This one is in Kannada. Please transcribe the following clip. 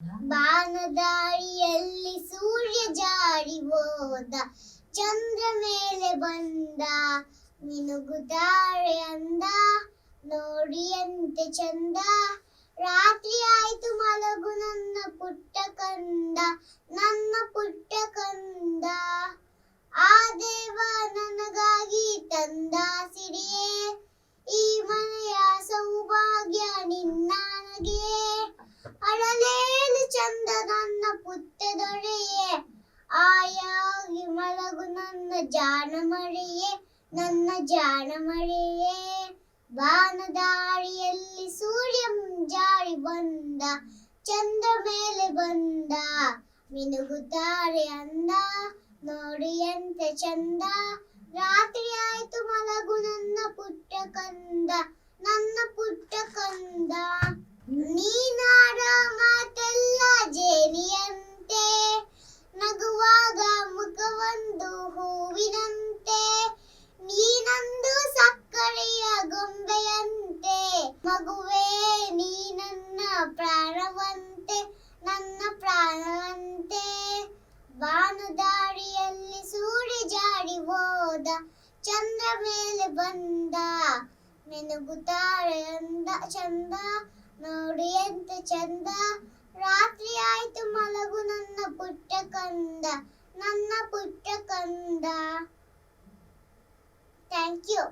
ಬಾನದಾರಿಯಲ್ಲಿ ಸೂರ್ಯ ಜಾರಿ ಹೋದ, ಚಂದ್ರ ಮೇಲೆ ಬಂದ. ಮಿನುಗುತ್ತಾರೆ ಅಂದ, ನೋಡಿ ಎಂತೆ ಚಂದ. ರಾತ್ರಿ ಆಯ್ತು ಮಲಗು, ನನ್ನ ಪುಟ್ಟ ಕಂದ, ನನ್ನ ಪುಟ್ಟ ಕಂದ. ಆ ದೇವ ನನಗಾಗಿ ತಂದ ಸಿರಿಯೇ ಅಳಲೇನು ನನ್ನ ಪುಟ್ಟ ದೊರೆಯೇ ಆಯಾಗಿ ಮಲಗು ನನ್ನ ಜಾಣ ಮರೆಯೇ ನನ್ನ ಜಾಣ ಮರೆಯೇ ಬಾನದಾರಿಯಲ್ಲಿ ಸೂರ್ಯ ಜಾರಿ ಬಂದ, ಚಂದ್ರ ಮೇಲೆ ಬಂದ. ಮಿನುಗುತ್ತಾರೆ ಅಂದ ನೋಡಿ ಎಂತ ಚಂದ. ರಾತ್ರಿ ಆಯ್ತು ಮಲಗು ನನ್ನ ಪುಟ್ಟ ಕಂದ ಮಗುವೇ ನೀ ನನ್ನ ಪ್ರಾಣವಂತೆ ನನ್ನ ಪ್ರಾಣವಂತೆ. ಬಾನುದಾರಿಯಲ್ಲಿ ಸೂರ್ಯ ಜಾಡಿ ಹೋದ, ಚಂದ್ರ ಮೇಲೆ ಬಂದ ಮೆನುಗುತ್ತಾರೆ ಅಂದ ಚಂದ, ನೋಡಿ ಎಂತ ಚಂದ. ರಾತ್ರಿ ಆಯ್ತು ಮಲಗು, ನನ್ನ ಪುಟ್ಟ ಕಂದ, ನನ್ನ ಪುಟ್ಟ ಕಂದ. Thank you